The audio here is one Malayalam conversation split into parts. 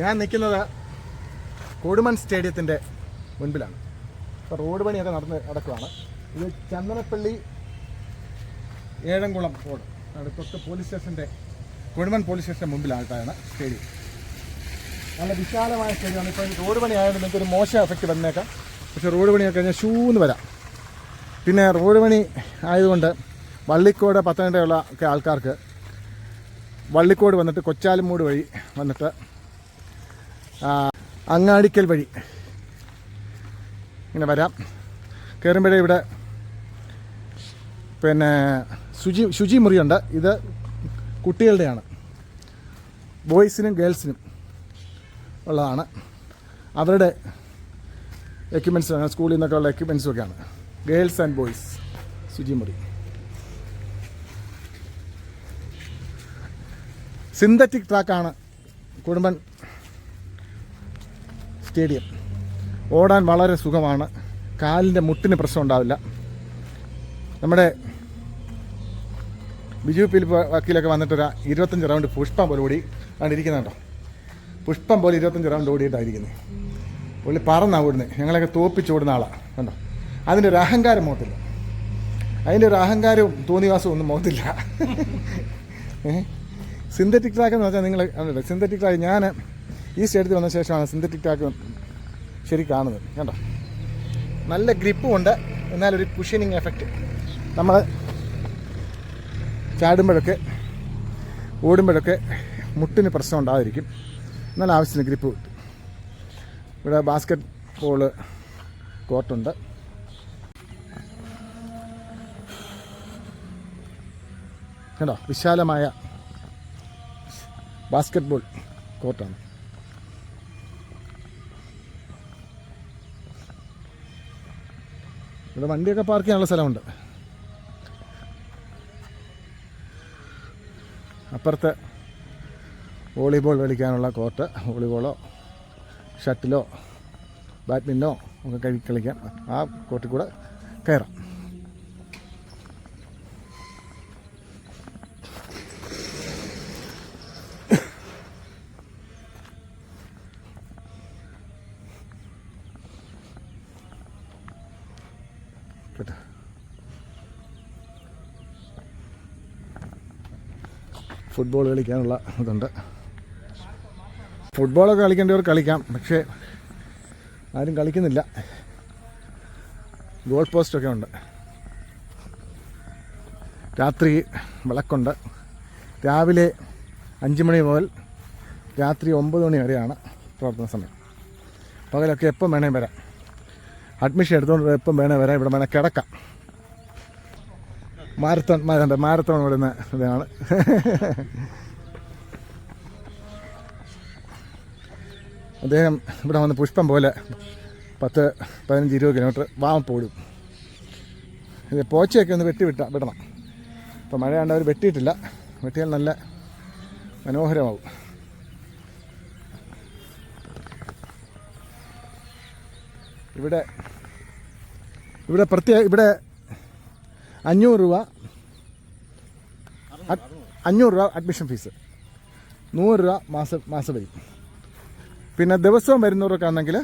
ഞാൻ നിൽക്കുന്നത് കൊടുമൺ സ്റ്റേഡിയത്തിന്റെ മുൻപിലാണ്. ഇപ്പോൾ റോഡ് പണിയൊക്കെ നടന്ന് നടക്കുവാണ്. ഇത് ചന്ദനപ്പള്ളി ഏഴംകുളം റോഡ്. അടുത്തൊക്കെ പോലീസ് സ്റ്റേഷന്റെ കൊടുമൺ പോലീസ് സ്റ്റേഷന്റെ മുമ്പിലായിട്ടാണ് സ്റ്റേഡിയം. നല്ല വിശാലമായ സ്റ്റേഡിയമാണ്. ഇപ്പോൾ റോഡ് പണി ആയതുകൊണ്ട് നിങ്ങൾക്ക് ഒരു മോശം എഫക്റ്റ് വന്നേക്കാം. പക്ഷേ റോഡ് പണിയൊക്കെ കഴിഞ്ഞാൽ ഷൂന്ന് വരാം. പിന്നെ റോഡ് പണി ആയതുകൊണ്ട് വള്ളിക്കോട് പത്തനംതിട്ടയുള്ള ഒക്കെ ആൾക്കാർക്ക് വള്ളിക്കോട് വന്നിട്ട് കൊച്ചാലുംമൂട് വഴി വന്നിട്ട് അങ്ങാടിക്കൽ വഴി. ഇങ്ങനെ വരാം. കയറുമ്പോഴേ ഇവിടെ പിന്നെ ശുചി ശുചി മുറിയുണ്ട്. ഇത് കുട്ടികളുടെയാണ്. ബോയ്സിനും ഗേൾസിനും ഉള്ളതാണ്. അവരുടെ എക്യുപ്മെൻസ് സ്കൂളിൽ നിന്നൊക്കെ ഉള്ള എക്യുപ്മെന്റ്സും ഒക്കെയാണ്. ഗേൾസ് ആൻഡ് ബോയ്സ് ശുചിമുറി സിന്തറ്റിക് ട്രാക്കാണ് കുടുംബൻ സ്റ്റേഡിയം. ഓടാൻ വളരെ സുഖമാണ്. കാലിന്റെ മുട്ടിന് പ്രശ്നം ഉണ്ടാവില്ല. നമ്മുടെ ബിജു പിലിപ്പ് വക്കീലൊക്കെ വന്നിട്ടൊരു ഇരുപത്തഞ്ച് റൗണ്ട് പുഷ്പം പോലെ ഓടി ആണ് ഇരിക്കുന്നുണ്ടോ പുഷ്പം പോലെ ഇരുപത്തഞ്ച് റൗണ്ട് ഓടിയിട്ടായിരിക്കുന്നത് പുള്ളി പറന്നാണ് ഓടുന്നത് ഞങ്ങളൊക്കെ തോപ്പിച്ചോടുന്ന ആളാണ് കണ്ടോ? അതിന്റെ ഒരു അഹങ്കാരം മുഖത്തില്ല അതിന്റെ ഒരു അഹങ്കാരവും തോന്നിവാസവും ഒന്നും മുഖത്തില്ല സിന്തറ്റിക് ട്രാക്ക് എന്ന് പറഞ്ഞാൽ നിങ്ങൾ സിന്തറ്റിക് ട്രാക്ക് ഞാൻ ഈ സ്റ്റേഡിയത്തിൽ വന്ന ശേഷമാണ് സിന്തറ്റിക് ട്രാക്ക് ശരി കാണുന്നത്. കണ്ടോ? നല്ല ഗ്രിപ്പും ഉണ്ട്. എന്നാലൊരു കുഷനിങ് എഫക്റ്റ് നമ്മൾ ചാടുമ്പോഴൊക്കെ ഓടുമ്പോഴൊക്കെ മുട്ടിന് പ്രശ്നം ഉണ്ടാതിരിക്കും എന്നാൽ ആവശ്യത്തിന് ഗ്രിപ്പ് കിട്ടും. ഇവിടെ ബാസ്ക്കറ്റ് ബോൾ കോർട്ടുണ്ട് കണ്ടോ? വിശാലമായ ബാസ്ക്കറ്റ് ബോൾ കോർട്ടാണ് ഇവിടെ വണ്ടിയൊക്കെ പാർക്ക് ചെയ്യാനുള്ള സ്ഥലമുണ്ട്. അപ്പുറത്ത് വോളിബോൾ കളിക്കാനുള്ള കോർട്ട് വോളിബോളോ ഷട്ടിലോ ബാഡ്മിന്റോ ഒക്കെ കഴി കളിക്കാം. ആ കോർട്ടിൽ കൂടെ കയറാം. കേട്ടോ ഫുട്ബോൾ കളിക്കാനുള്ള ഇതുണ്ട്. ഫുട്ബോളൊക്കെ കളിക്കേണ്ടവർ കളിക്കാം. പക്ഷേ ആരും കളിക്കുന്നില്ല. ഗോൾ പോസ്റ്റൊക്കെ ഉണ്ട്. രാത്രി വിളക്കുണ്ട്. രാവിലെ അഞ്ച് മണി മുതൽ രാത്രി ഒമ്പത് മണി വരെയാണ് പ്രവർത്തന സമയം. പകലൊക്കെ എപ്പം വേണേ വരാം. അഡ്മിഷൻ എടുത്തുകൊണ്ട് എപ്പം വേണേ വരാം. ഇവിടെ വേണേൽ കിടക്കാം. മാരത്തോൺ മാരണ്ട മാരത്തോൺ വിടുന്ന ഇതാണ്. അദ്ദേഹം ഇവിടെ വന്ന് പുഷ്പം പോലെ പത്ത് പതിനഞ്ച് ഇരുപത് കിലോമീറ്റർ വാമപ്പോടും ഇത് പോച്ചയൊക്കെ ഒന്ന് വെട്ടിവിട്ട വിടണം. ഇപ്പോൾ മഴയാണ്ട് അവർ വെട്ടിയിട്ടില്ല. വെട്ടിയാൽ നല്ല മനോഹരമാവും. ഇവിടെ ഇവിടെ പ്രത്യേക ഇവിടെ അഞ്ഞൂറ് രൂപ. അഞ്ഞൂറ് രൂപ അഡ്മിഷൻ ഫീസ് നൂറ് രൂപ മാസ മാസവരി പിന്നെ ദിവസവും വരുന്നവരൊക്കെ ആണെങ്കിൽ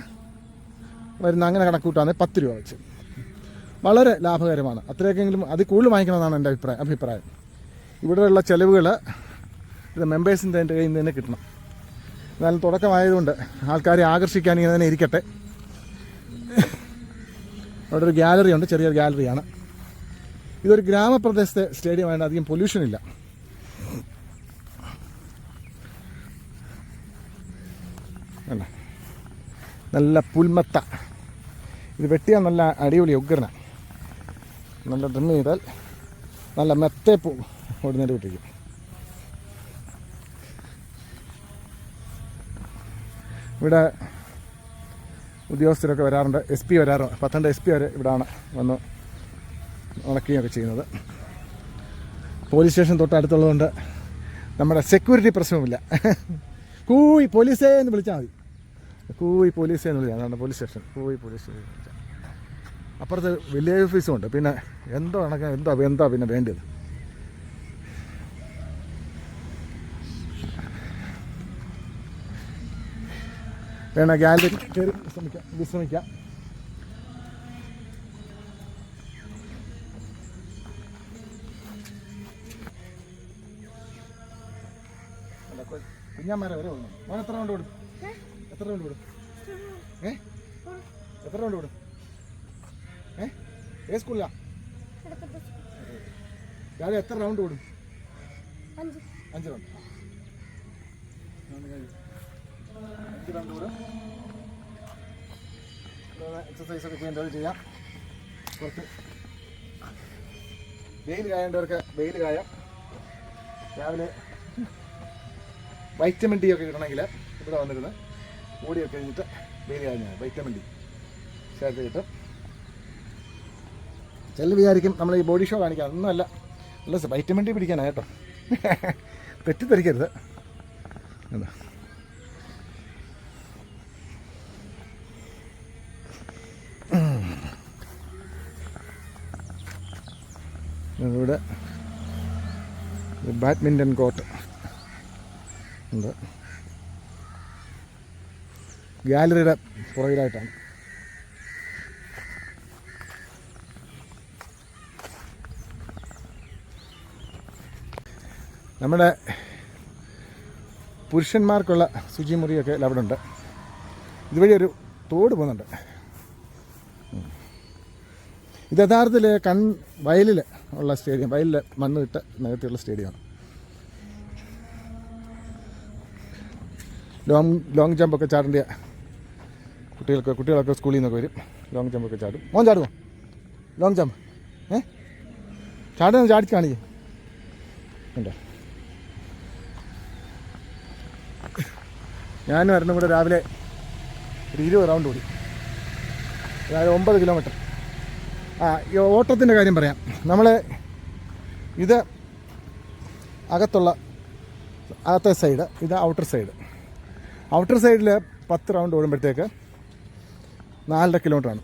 വരുന്ന അങ്ങനെ കണക്കൂട്ടാണെങ്കിൽ പത്ത് രൂപ വെച്ച്. വളരെ ലാഭകരമാണ്. അത്രയൊക്കെങ്കിലും അത് കൂടുതൽ വാങ്ങിക്കണമെന്നാണ് എന്റെ അഭിപ്രായം അഭിപ്രായം. ഇവിടെയുള്ള ചിലവുകൾ ഇത് മെമ്പേഴ്സിന്റെ എന്റെ കയ്യിൽ നിന്ന് തന്നെ കിട്ടണം. എന്നാലും തുടക്കമായതുകൊണ്ട് ആൾക്കാരെ ആകർഷിക്കാൻ ഇങ്ങനെ തന്നെ ഇരിക്കട്ടെ. അവിടെ ഒരു ഗാലറി ഉണ്ട് ചെറിയൊരു ഗാലറിയാണ് ഇതൊരു ഗ്രാമപ്രദേശത്തെ സ്റ്റേഡിയം അധികം പൊല്യൂഷൻ ഇല്ല. അല്ല. നല്ല പുൽമത്ത. ഇത് വെട്ടിയാൽ നല്ല അടിപൊളി ഉഗ്രന. നല്ല ഡ്രിം ചെയ്താൽ നല്ല മെത്തേ പൂ ഓടുന്നതിന്റെ വിട്ടിരിക്കും ഇവിടെ ഉദ്യോഗസ്ഥരൊക്കെ വരാറുണ്ട്. എസ് പി വരാറുണ്ട്. പത്തനംതിട്ട എസ് പി വരെ ഇവിടാണ് വന്ന് ഉണക്കുകയൊക്കെ ചെയ്യുന്നത്. പോലീസ് സ്റ്റേഷൻ തൊട്ടടുത്തുള്ളതുകൊണ്ട് നമ്മുടെ സെക്യൂരിറ്റി പ്രശ്നവുമില്ല. കൂയി പോലീസേ എന്ന് വിളിച്ചാൽ മതി. കൂയി പോലീസേ എന്ന് വിളിച്ചാൽ പോലീസ് സ്റ്റേഷൻ. കൂയി പോലീസ് സ്റ്റേഷൻ. അപ്പുറത്ത് വില്ലേജ് ഓഫീസും ഉണ്ട്. പിന്നെ എന്തോ ഉണക്കാൻ എന്താ എന്താ പിന്നെ വേണ്ടത്? വേണ? ഗാലറി കയറി വിശ്രമിക്കാം വിശ്രമിക്കാം. കുഞ്ഞാമാരെ വരെ വന്നു മോൻ എത്ര റൗണ്ട് വിടും എത്ര റൗണ്ട് വിടും ഏ? എത്ര റൗണ്ട് വിടും ഏ? ഏ സ്കൂളിലാ? രാവിലെ എത്ര റൗണ്ട് വിടും അഞ്ച്. റൗണ്ട് വിടും എക്സസൈസ് ഒക്കെ ചെയ്യേണ്ടവർ ചെയ്യാം. കുറച്ച് വെയിൽ കായേണ്ടവർക്ക് വെയിൽ കായാം. രാവിലെ വൈറ്റമിൻ ഡി ഒക്കെ കിട്ടണമെങ്കിൽ ഇവിടെ വന്നിരുന്ന് ഓടിയൊക്കെ കഴിഞ്ഞിട്ട് വെയിൽ കാഞ്ഞാൽ വൈറ്റമിൻ ഡി ചേർത്ത് കിട്ടും. ചില വിചാരിക്കും നമ്മൾ ഈ ബോഡി ഷോ കാണിക്കാം ഒന്നുമല്ല. അല്ല വൈറ്റമിൻ ഡി പിടിക്കാനാണ് കേട്ടോ. തെറ്റിദ്ധരിക്കരുത്. എന്താ? ഇവിടെ ബാഡ്മിന്റൺ കോർട്ട് ഉണ്ട്. ഗാലറിയുടെ പുറകിലായിട്ടാണ്. നമ്മുടെ പുരുഷന്മാർക്കുള്ള ശുചിമുറിയൊക്കെ അവിടെ ഉണ്ട്. ഇതുവഴി ഒരു തോട് പോകുന്നുണ്ട്. ഇത് യഥാർത്ഥത്തിൽ കൺ വയലിൽ ഉള്ള സ്റ്റേഡിയം വയലിൽ മണ്ണ് ഇട്ട് നികത്തിയുള്ള സ്റ്റേഡിയമാണ്. ലോങ് ലോങ് ജമ്പൊക്കെ ചാടേണ്ട കുട്ടികൾക്ക് കുട്ടികളൊക്കെ സ്കൂളിൽ നിന്നൊക്കെ വരും. ലോങ് ജമ്പൊക്കെ ചാടും. മോൻ ചാടുമോ ലോങ് ജമ്പ്. ഏ? ചാടുന്ന ചാടിച്ച് കാണിക്കും. ഉണ്ടോ ഞാനും വരണം കൂടെ രാവിലെ ഒരു ഇരുപത് റൗണ്ട് കൂടി രാവിലെ ഒമ്പത് കിലോമീറ്റർ ആ ഈ ഓട്ടത്തിന്റെ കാര്യം പറയാം. നമ്മൾ ഇത് അകത്തുള്ള അകത്തെ സൈഡ് ഇത് ഔട്ടർ സൈഡ് ഔട്ടർ സൈഡിൽ പത്ത് റൗണ്ട് ഓടുമ്പോഴത്തേക്ക് നാലര കിലോമീറ്ററാണ്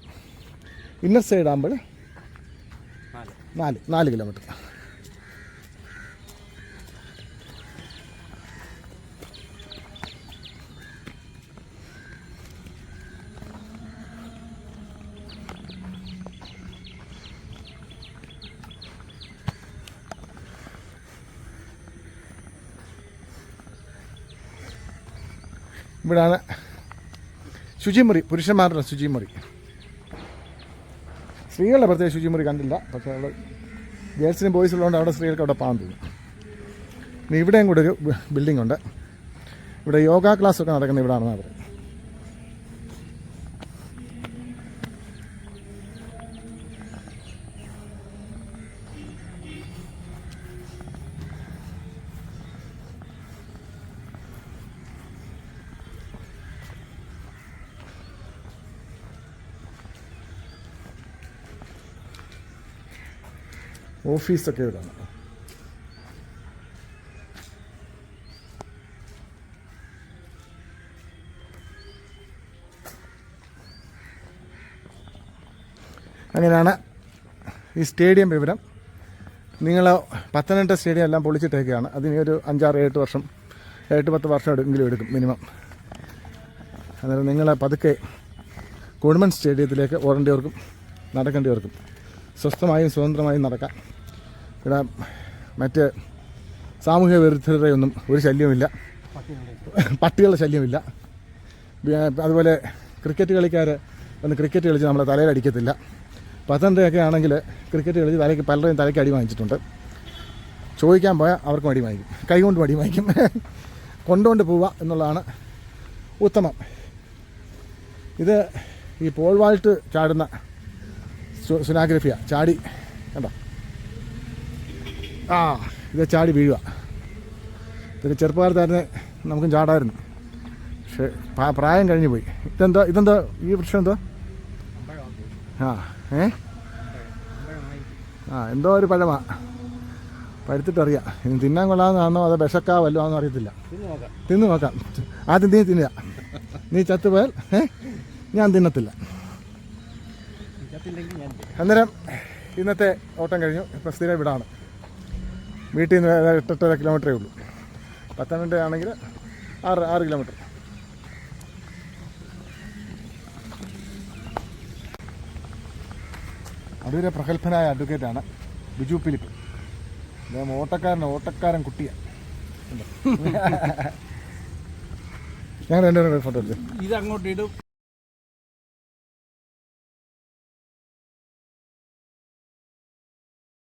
ഇന്നർ സൈഡ് ആകുമ്പോൾ നാല്. നാല് കിലോമീറ്റർ ഇവിടാണ് ശുചിമുറി പുരുഷന്മാരുടെ ശുചിമുറി. സ്ത്രീകളുടെ പ്രത്യേക ശുചിമുറി കണ്ടില്ല പക്ഷേ അവിടെ ഗേൾസിനും ബോയ്സ് ഉള്ളതുകൊണ്ട് അവിടെ സ്ത്രീകൾക്ക് അവിടെ പാൻ തോന്നും ഇനി ഇവിടെയും കൂടെ ഒരു ബിൽഡിംഗ് ഉണ്ട്. ഇവിടെ യോഗ ക്ലാസ് ഒക്കെ നടക്കുന്ന ഇവിടാണെന്നാണ് പറയുന്നത്. ഓഫീസൊക്കെ ഇവിടെയാണ് അങ്ങനെയാണ് ഈ സ്റ്റേഡിയം വിവരം. നിങ്ങൾ പത്തനംതിട്ട സ്റ്റേഡിയം എല്ലാം പൊളിച്ചിട്ടേക്കാണ്. അതിന് ഒരു അഞ്ചാറ് എട്ട് വർഷം എട്ട് പത്ത് വർഷം എടുക്കെങ്കിലും എടുക്കും മിനിമം. അന്നേരം നിങ്ങൾ പതുക്കെ കുഴിമൺ സ്റ്റേഡിയത്തിലേക്ക് ഓടേണ്ടിയവർക്കും നടക്കേണ്ടിയവർക്കും സ്വസ്ഥമായും സ്വതന്ത്രമായും നടക്കാം. ഇവിടെ മറ്റ് സാമൂഹിക വിരുദ്ധരുടെ ഒന്നും ഒരു ശല്യമില്ല പട്ടികളുടെ ശല്യമില്ല അതുപോലെ ക്രിക്കറ്റ് കളിക്കാർ ഒന്ന് ക്രിക്കറ്റ് കളിച്ച് നമ്മളെ തലയിൽ അടിക്കത്തില്ല. പത്തനംതിട്ടയൊക്കെ ആണെങ്കിൽ ക്രിക്കറ്റ് കളിച്ച് തലയ്ക്ക് പലരുടെയും തലയ്ക്ക് അടി വാങ്ങിച്ചിട്ടുണ്ട്. ചോദിക്കാൻ പോയാൽ അവർക്കും അടി വാങ്ങിക്കും. കൈകൊണ്ട് അടി വാങ്ങിക്കും. കൊണ്ടുകൊണ്ട് പോവുക എന്നുള്ളതാണ് ഉത്തമം. ഇത് ഈ പോൾവാൾട്ട് ചാടുന്ന സുനാഗ്രഫിയ. ചാടി. കണ്ടോ? ആ ഇത് ചാടി വീഴുക. ഇതൊക്കെ ചെറുപ്പകാലത്തായിരുന്നു നമുക്കും ചാടായിരുന്നു പക്ഷേ പ്രായം കഴിഞ്ഞു പോയി. ഇതെന്താ ഇതെന്താ ഈ പ്രശ്നം എന്തോ? ആ ഏ? ആ എന്തോ ഒരു പഴമാ. പഴുത്തിട്ടറിയാം. ഇനി തിന്നാൻ കൊള്ളാമെന്നാണോ അതോ വിശക്കാ വല്ലതാണെന്നോ അറിയത്തില്ല. തിന്നു നോക്കാം. ആദ്യം നീ തിന്നുക. നീ ചത്തുപോയാൽ ഏ? ഞാൻ തിന്നത്തില്ല. അന്നേരം ഇന്നത്തെ ഓട്ടം കഴിഞ്ഞു. ഇപ്പം സ്ഥിരം ഇവിടാണ്. വീട്ടിൽ നിന്ന് എട്ടര കിലോമീറ്ററേ ഉള്ളൂ. പത്തനംതിട്ട ആണെങ്കിൽ ആറ് ആറ് കിലോമീറ്റർ അടൂരെ പ്രഗത്ഭനായ അഡ്വക്കേറ്റാണ് ബിജു ഫിലിപ്പ്. അദ്ദേഹം ഓട്ടക്കാരൻ ഓട്ടക്കാരൻ കുട്ടിയാണ് ഞാൻ രണ്ടുപേരും ഫോട്ടോ എടുത്തു ഇത് അങ്ങോട്ട് ഇടും.